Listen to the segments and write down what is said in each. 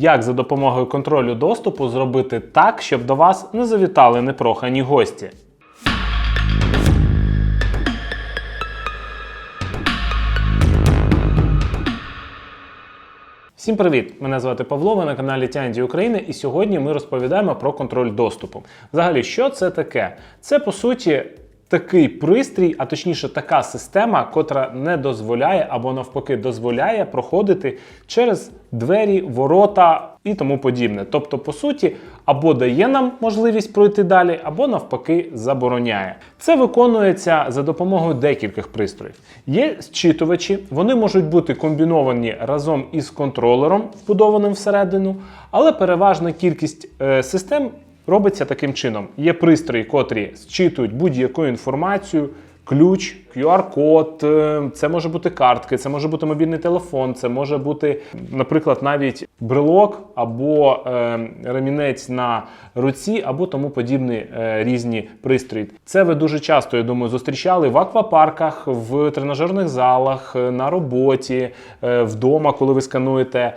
як за допомогою контролю доступу зробити так, щоб до вас не завітали непрохані гості. Всім привіт! Мене звати Павло, ви на каналі Тянді України, і сьогодні ми розповідаємо про контроль доступу. Взагалі, що це таке? Це по суті такий пристрій, а точніше, така система, котра не дозволяє або навпаки дозволяє проходити через двері, ворота і тому подібне. Тобто, по суті, або дає нам можливість пройти далі, або навпаки забороняє. Це виконується за допомогою декількох пристроїв. Є зчитувачі, вони можуть бути комбіновані разом із контролером, вбудованим всередину, але переважна кількість е, систем робиться таким чином: є пристрої, котрі зчитують будь-яку інформацію. Ключ, QR-код, е, це може бути картки, це може бути мобільний телефон, це може бути, наприклад, навіть брелок або е, ремінець на руці, або тому подібні е, різні пристрої. Це ви дуже часто, я думаю, зустрічали в аквапарках, в тренажерних залах, на роботі, вдома, коли ви скануєте,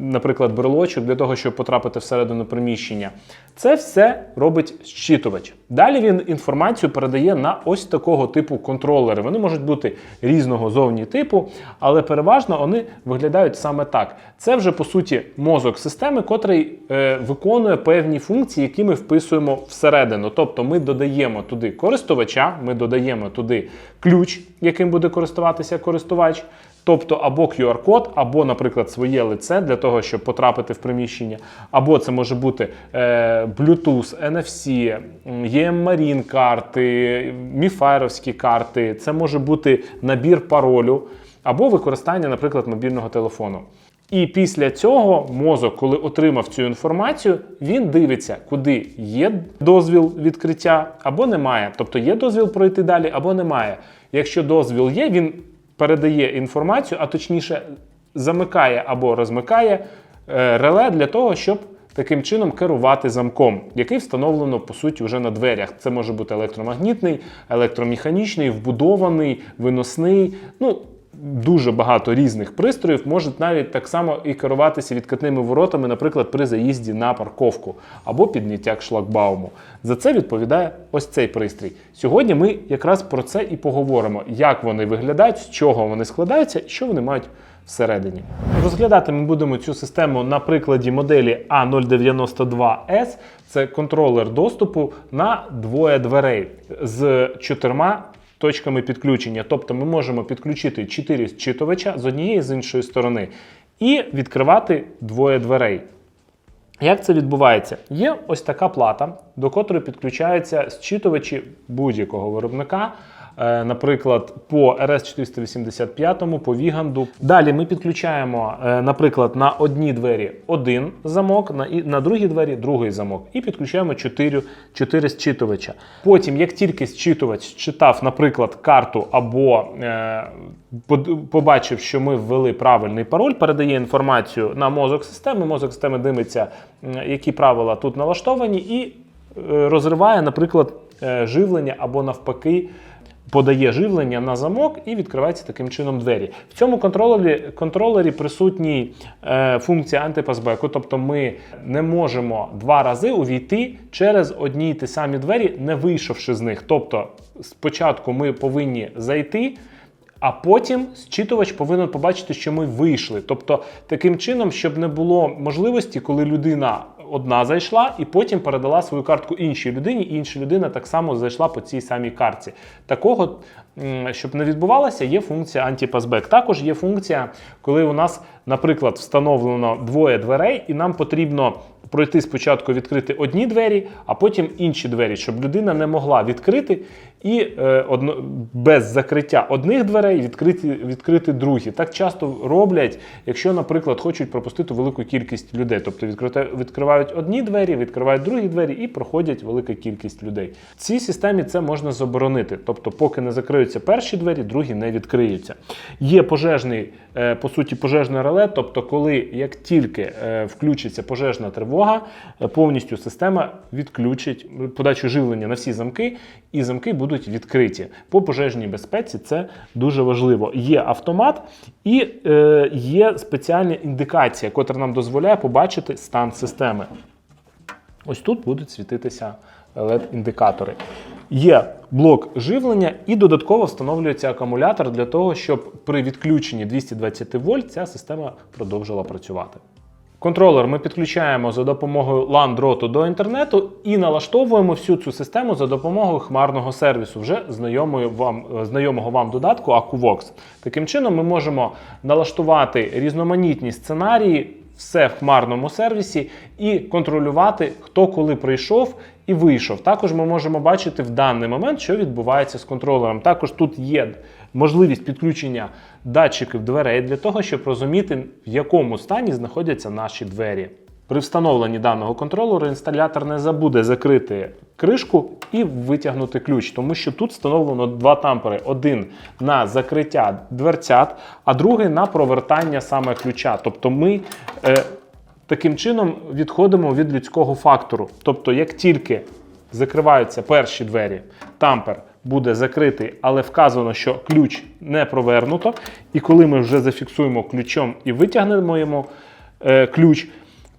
наприклад, брелочок для того, щоб потрапити всередину приміщення. Це все робить зчитувач. Далі він інформацію передає на ось такого типу контролери. Вони можуть бути різного зовні типу, але переважно вони виглядають саме так. Це вже по суті мозок системи, котрий е, виконує певні функції, які ми вписуємо всередину. Тобто ми додаємо туди користувача, ми додаємо туди ключ, яким буде користуватися користувач. Тобто або QR-код, або, наприклад, своє лице для того, щоб потрапити в приміщення, або це може бути е, Bluetooth, NFC, м, EM-Marine карти, міфайровські карти, це може бути набір паролю, або використання, наприклад, мобільного телефону. І після цього мозок, коли отримав цю інформацію, він дивиться, куди є дозвіл відкриття або немає. Тобто є дозвіл пройти далі або немає. Якщо дозвіл є, він передає інформацію, а точніше замикає або розмикає е, реле для того, щоб таким чином керувати замком, який встановлено по суті вже на дверях. Це може бути електромагнітний, електромеханічний, вбудований, виносний. Ну, Дуже багато різних пристроїв можуть навіть так само і керуватися відкатними воротами, наприклад, при заїзді на парковку або підняття шлагбауму. За це відповідає ось цей пристрій. Сьогодні ми якраз про це і поговоримо, як вони виглядають, з чого вони складаються і що вони мають всередині. Розглядати ми будемо цю систему на прикладі моделі A092S. Це контролер доступу на двоє дверей з чотирма точками підключення. Тобто ми можемо підключити 4 зчитувача з однієї і з іншої сторони і відкривати двоє дверей. Як це відбувається? Є ось така плата, до котрої підключаються зчитувачі будь-якого виробника. Е, Наприклад, по RS485, по Віганду. Далі ми підключаємо, е, наприклад, на одні двері один замок, на, на другі двері другий замок. І підключаємо 4, 4 зчитувача. Потім, як тільки зчитувач читав, наприклад, карту або е, побачив, що ми ввели правильний пароль, передає інформацію на мозок системи. Мозок системи дивиться, які правила тут налаштовані, і е, розриває, наприклад, живлення або навпаки. Подає живлення на замок і відкривається таким чином двері. В цьому контролері, контролері присутній е, функція антипасбеку, тобто ми не можемо два рази увійти через одні й ті самі двері, не вийшовши з них. Тобто, спочатку ми повинні зайти. А потім зчитувач повинен побачити, що ми вийшли. Тобто, таким чином, щоб не було можливості, коли людина одна зайшла і потім передала свою картку іншій людині, і інша людина так само зайшла по цій самій картці. Такого, щоб не відбувалося, є функція антипасбек. Також є функція, коли у нас, наприклад, встановлено двоє дверей, і нам потрібно пройти спочатку відкрити одні двері, а потім інші двері, щоб людина не могла відкрити і е, одно, без закриття одних дверей відкрити, відкрити другі. Так часто роблять, якщо, наприклад, хочуть пропустити велику кількість людей. Тобто відкривають одні двері, відкривають другі двері і проходять велика кількість людей. В цій системі це можна заборонити. Тобто, поки не закриються перші двері, другі не відкриються. Є пожежний, е, по суті, пожежне реле, тобто, коли як тільки е, включиться пожежна тривога, е, повністю система відключить подачу живлення на всі замки і замки будуть відкриті. По пожежній безпеці це дуже важливо. Є автомат і е, є спеціальна індикація, яка нам дозволяє побачити стан системи. Ось тут будуть світитися LED-індикатори. Є блок живлення і додатково встановлюється акумулятор для того, щоб при відключенні 220 вольт ця система продовжила працювати. Контролер ми підключаємо за допомогою LAN-дроту до інтернету і налаштовуємо всю цю систему за допомогою хмарного сервісу, вже знайомої вам, знайомого вам додатку AcuVox. Таким чином, ми можемо налаштувати різноманітні сценарії, все в хмарному сервісі, і контролювати, хто коли прийшов і вийшов. Також ми можемо бачити в даний момент, що відбувається з контролером. Також тут є можливість підключення датчиків дверей для того, щоб розуміти, в якому стані знаходяться наші двері. При встановленні даного контролеру інсталятор не забуде закрити кришку і витягнути ключ, тому що тут встановлено два тампери: один на закриття дверцят, а другий на провертання саме ключа. Тобто ми е, таким чином відходимо від людського фактору. Тобто, як тільки закриваються перші двері, тампер буде закритий, але вказано, що ключ не провернуто. І коли ми вже зафіксуємо ключом і витягнемо йому е, ключ,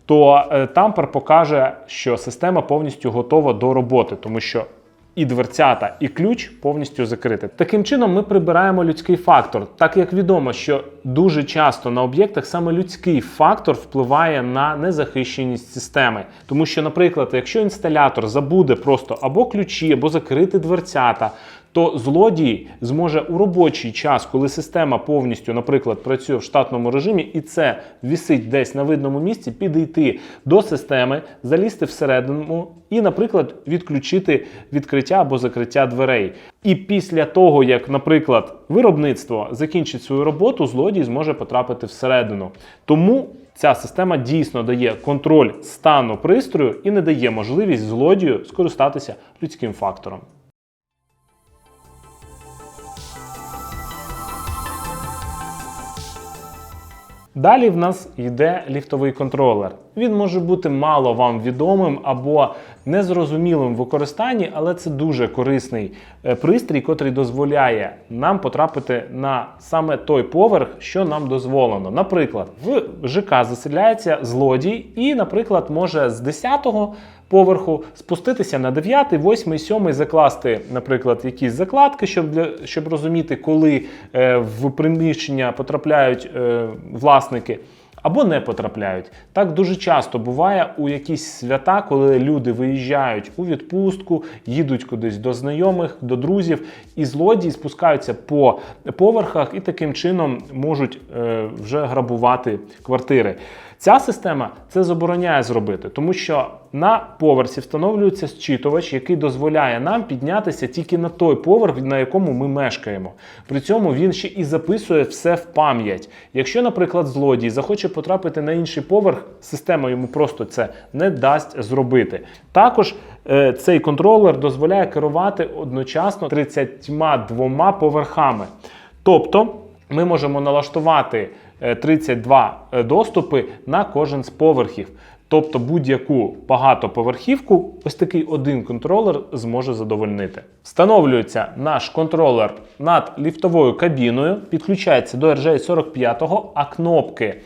то е, тампер покаже, що система повністю готова до роботи, тому що і дверцята, і ключ повністю закрити. Таким чином, ми прибираємо людський фактор, так як відомо, що дуже часто на об'єктах саме людський фактор впливає на незахищеність системи. Тому що, наприклад, якщо інсталятор забуде просто або ключі, або закрити дверцята, то злодій зможе у робочий час, коли система повністю, наприклад, працює в штатному режимі, і це вісить десь на видному місці, підійти до системи, залізти всередину і, наприклад, відключити відкриття або закриття дверей. І після того, як, наприклад, виробництво закінчить свою роботу, злодій зможе потрапити всередину. Тому Ця система дійсно дає контроль стану пристрою і не дає можливість злодію скористатися людським фактором. Далі в нас йде ліфтовий контролер. Він може бути мало вам відомим або незрозумілим в використанні, але це дуже корисний е, пристрій, котрий дозволяє нам потрапити на саме той поверх, що нам дозволено. Наприклад, в ЖК заселяється злодій, і, наприклад, може з 10-го поверху спуститися на 9, 8, 7, закласти, наприклад, якісь закладки, щоб для щоб розуміти, коли е, в приміщення потрапляють е, власники. Або не потрапляють. Так дуже часто буває у якісь свята, коли люди виїжджають у відпустку, їдуть кудись до знайомих, до друзів, і злодії спускаються по поверхах і таким чином можуть е, вже грабувати квартири. Ця система це забороняє зробити, тому що на поверсі встановлюється зчитувач, який дозволяє нам піднятися тільки на той поверх, на якому ми мешкаємо. При цьому він ще і записує все в пам'ять. Якщо, наприклад, злодій захоче потрапити на інший поверх, система йому просто це не дасть зробити. Також е, цей контролер дозволяє керувати одночасно 32 поверхами. Тобто ми можемо налаштувати. 32 е, доступи на кожен з поверхів. Тобто будь-яку багатоповерхівку, ось такий один контролер зможе задовольнити. Встановлюється наш контролер над ліфтовою кабіною, підключається до RJ45, а кнопки е,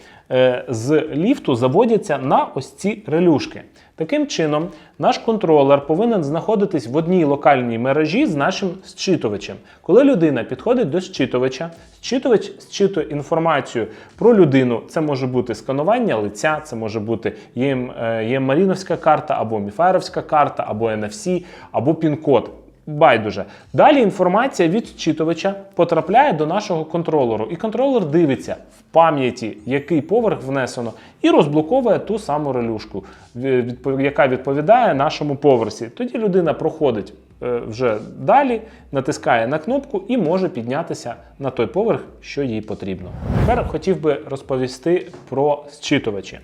з ліфту заводяться на ось ці релюшки. Таким чином, наш контролер повинен знаходитись в одній локальній мережі з нашим зчитувачем. Коли людина підходить до зчитувача, зчитувач зчитує інформацію про людину. Це може бути сканування лиця, це може бути єм-маріновська карта, або міфайровська карта, або NFC, або пін-код. Байдуже. Далі інформація від зчитувача потрапляє до нашого контролеру, і контролер дивиться в пам'яті, який поверх внесено, і розблоковує ту саму релюшку, яка відповідає нашому поверсі. Тоді людина проходить е, вже далі, натискає на кнопку і може піднятися на той поверх, що їй потрібно. Тепер хотів би розповісти про зчитувачі.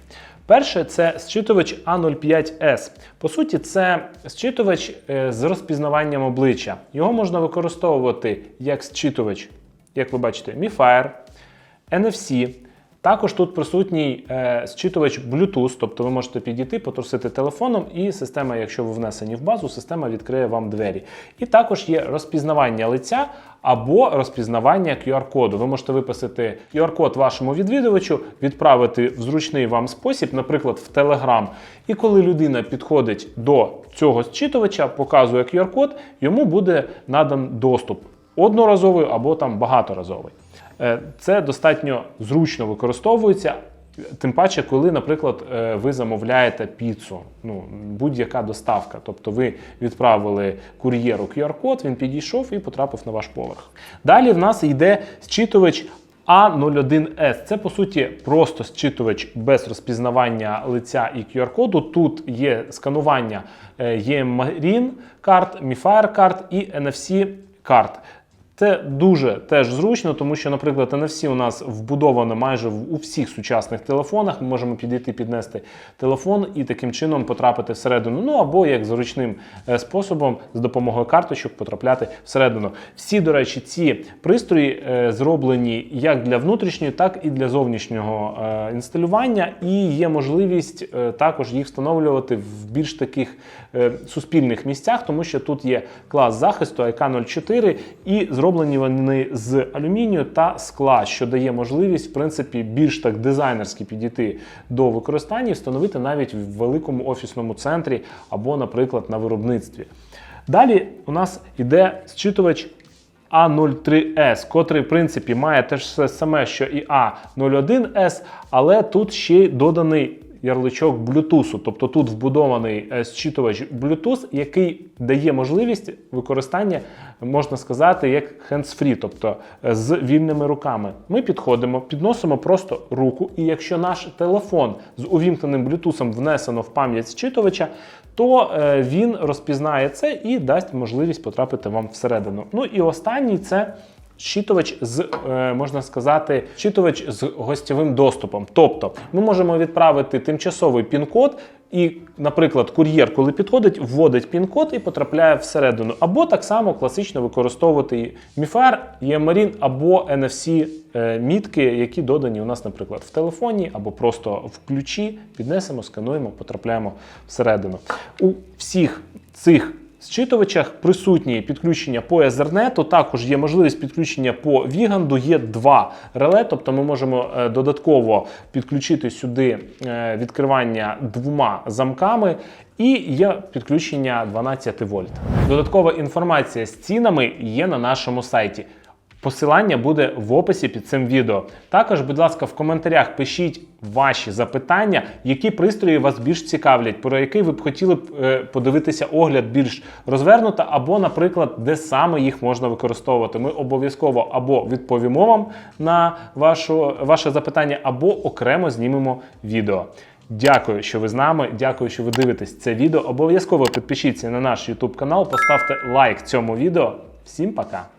Перше це зчитувач A05S. По суті, це зчитувач е, з розпізнаванням обличчя. Його можна використовувати як зчитувач, як ви бачите, MiFire, NFC, Також тут присутній е, зчитувач Bluetooth, тобто ви можете підійти, потрусити телефоном, і система, якщо ви внесені в базу, система відкриє вам двері. І також є розпізнавання лиця або розпізнавання QR-коду. Ви можете виписати QR-код вашому відвідувачу, відправити в зручний вам спосіб, наприклад, в Telegram. І коли людина підходить до цього зчитувача, показує QR-код, йому буде надан доступ одноразовий або там багаторазовий. Е, Це достатньо зручно використовується. Тим паче, коли, наприклад, е, ви замовляєте піцу, ну будь-яка доставка. Тобто ви відправили кур'єру QR-код, він підійшов і потрапив на ваш поверх. Далі в нас йде зчитувач A01S. Це по суті просто зчитувач без розпізнавання лиця і QR-коду. Тут є сканування е, EMRIN карт, MiFire карт і NFC карт. Це дуже теж зручно, тому що, наприклад, NFC у нас вбудовано майже у всіх сучасних телефонах. Ми можемо підійти, піднести телефон і таким чином потрапити всередину. Ну або як зручним е, способом з допомогою карточок потрапляти всередину. Всі, до речі, ці пристрої е, зроблені як для внутрішнього, так і для зовнішнього е, інсталювання, і є можливість також їх встановлювати в більш таких суспільних місцях, тому що тут є клас захисту IK04 і зроблені вони з алюмінію та скла, що дає можливість, в принципі, більш так дизайнерськи підійти до використання і встановити навіть в великому офісному центрі або, наприклад, на виробництві. Далі у нас іде зчитувач A03S, котрий, в принципі, має те ж саме, що і A01S, але тут ще й доданий ярличок Bluetooth. Тобто тут вбудований е, зчитувач Bluetooth, який дає можливість використання, можна сказати, як hands-free, тобто е, з вільними руками. Ми підходимо, підносимо просто руку, і якщо наш телефон з увімкненим Bluetooth внесено в пам'ять зчитувача, то е, він розпізнає це і дасть можливість потрапити вам всередину. Ну і останній це. Щитувач з е, можна сказати, щитувач з гостєвим доступом. Тобто ми можемо відправити тимчасовий пін-код, і, наприклад, кур'єр, коли підходить, вводить пін-код і потрапляє всередину. Або так само класично використовувати MiFire, EMRIN або NFC е, мітки, які додані у нас, наприклад, в телефоні або просто в ключі. Піднесемо, скануємо, потрапляємо всередину. У всіх цих зчитувачах присутні підключення по Ethernet, також є можливість підключення по Віганду, є два реле, тобто ми можемо е, додатково підключити сюди е, відкривання двома замками. І є підключення 12 вольт. Додаткова інформація з цінами є на нашому сайті. Посилання буде в описі під цим відео. Також, будь ласка, в коментарях пишіть ваші запитання, які пристрої вас більш цікавлять, про який ви б хотіли б е, подивитися огляд більш розвернуто, або, наприклад, де саме їх можна використовувати. Ми обов'язково або відповімо вам на вашу, ваше запитання, або окремо знімемо відео. Дякую, що ви з нами. Дякую, що ви дивитесь це відео. Обов'язково підпишіться на наш YouTube канал, поставте лайк цьому відео. Всім пока!